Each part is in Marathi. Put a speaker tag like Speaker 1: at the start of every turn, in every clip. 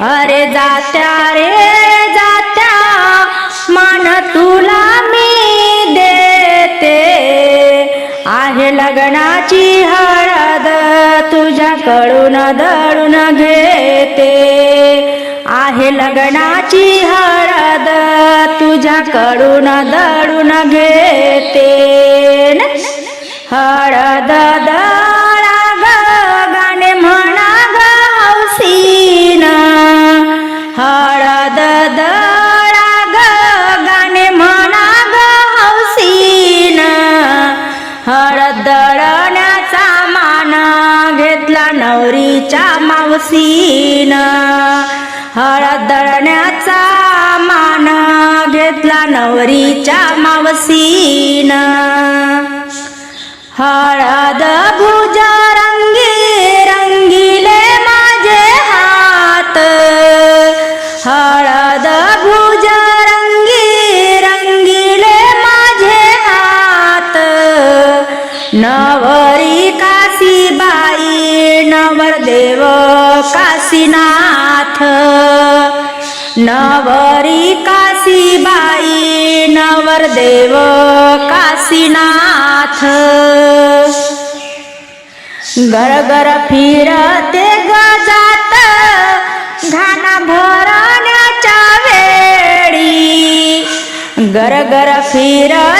Speaker 1: अरे जात्या रे जात्या मान तुला मी देते आहे लग्नाची हळद तुझ्याकडून दळून घेते आहे लग्नाची हळद तुझ्याकडून दळून घेते न? हळद मावसीन हळद दळण्याचा मान घेतला नवरीच्या मावसीन. हळद भुजा नवरी काशीबाई नवरदेव काशीनाथ. घर घर फिरते गजात घाण भरण्याच्या वेळी. घर घर फिरत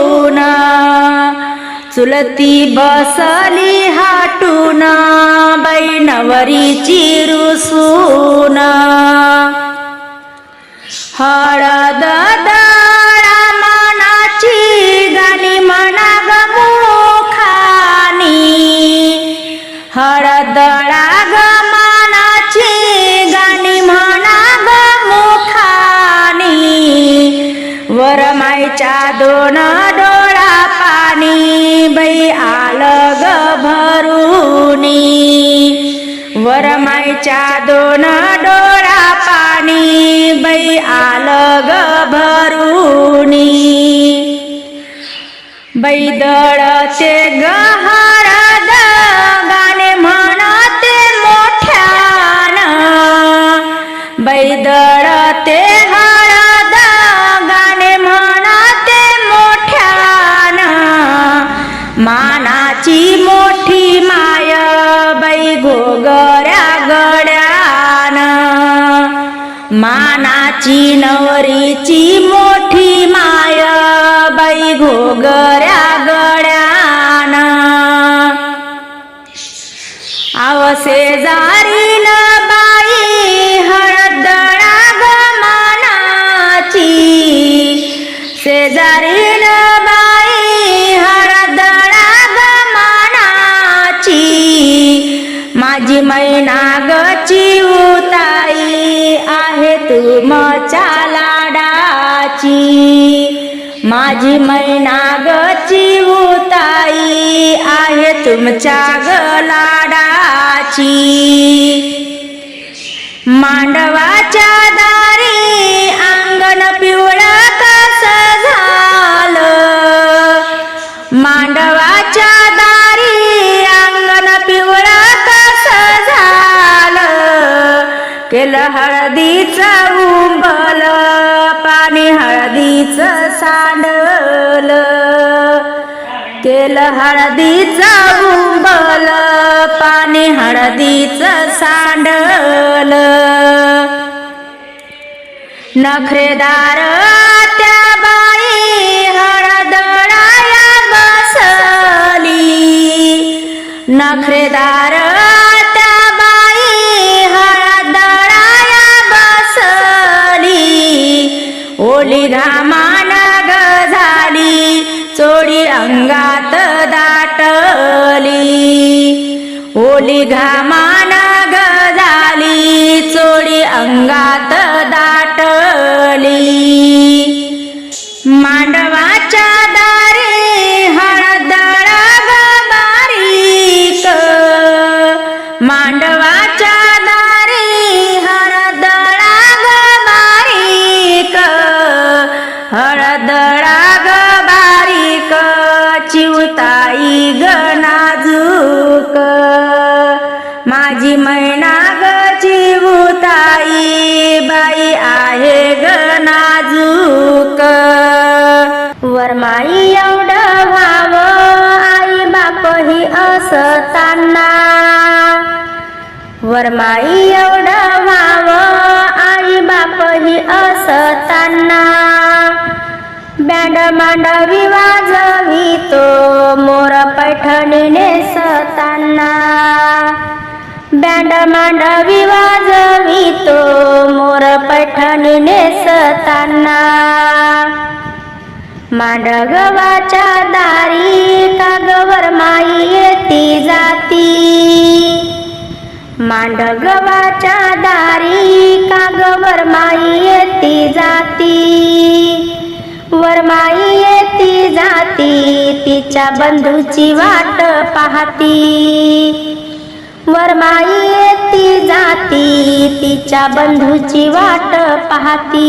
Speaker 1: ಸುಲತಿ ಬಸಲಿ ಹಾಟುನ ಬೈನವರಿ ಚಿರುಸೂನ ಹಾಡದ त्याच्या दोन डोळा पाणी बाई आलं ग भरूनी बैदळते गहरद शेजारील बाई हरदळा ग माझी मैना गची उताई आहे तुमच्या लाडाची. माझी मैना गची उताई आहे तुमच्या गलाडाची मांडवाच्या दारी अंगण पिवळा पांडवाच्या दारी अंगण पिवळा कस झालं केलं हळदीचं उंबल पाणी हळदीचं सांडल. केलं हळदीचं उंबल पाणी हळदीचं सांडल. नखरेदार त्या नखरेदार त्या बाई हळद दळाया ओली घामान ग झाली चोडी अंगात दाटली. ओली घामान ग झाली चोडी अंगात दाटली. मांडव वरमाई एवढं व्हावं आई बापही असताना. बँड मांडवी वाजवी तो मोर पैठणी नेसताना. बँड मांडवी वाजवी तो मोर पैठणी नेसताना. मांडगवाच्या दारी कागवर माई येती जाती. मांडगवाच्या दारी कागवर माई येती जाती. वरमाई येती जाती तिच्या बंधूची वाट पाहती. वरमाई येती जाती तिच्या बंधूची वाट पाहती.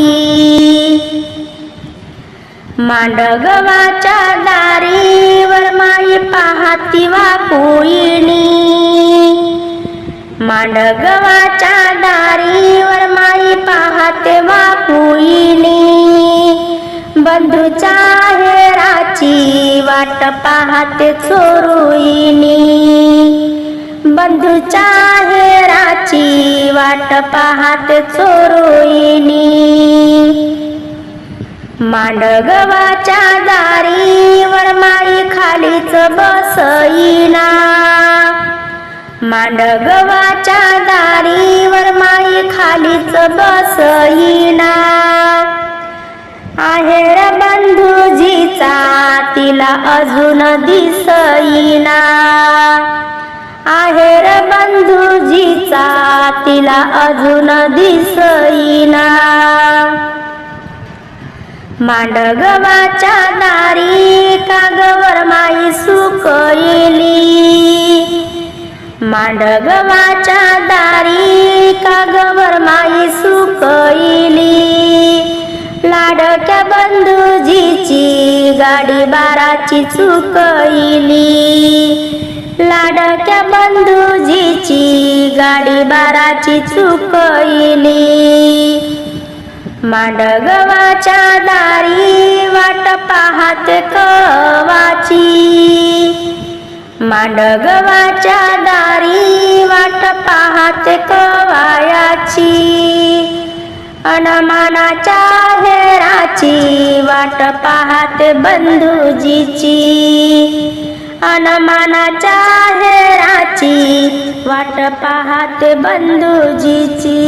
Speaker 1: मांडगवाच्या दारी वरमाई पाहती वाकुळीनी मांडगवाच्या दारी वरमाई पाहते वाकुईनी बंधूच्या हेराची वाट पाहते चोरुईनी. बंधूच्या हेराची वाट पाहते चोरुईनी. मांडगवाच्या दारी वरमाई खालीच बसईना. मांडगवाच्या दारीवर माई खालीच बसईना आहेर बंधुजीचा तिला अजून दिसईना आहेर बंधुजीचा तिला अजून दिसईना मांडगवाच्या दारी कागवर माई सुकईली मांडगवाच्या दारी कागवर माई सुकईली लाडक्या बंधुजीची गाडी बाराची चुकईली लाडक्या बंधुजीची गाडी बाराची चुकईली मांडगवाच्या दारी वाट पाहत कवाची. मांडगवाच्या दारी वाट पाहत कवायाची. अनमानाच्या हेराची वाट पाहत बंधुजीची. अनमानाच्या हेराची वाट पाहत बंधुजीची.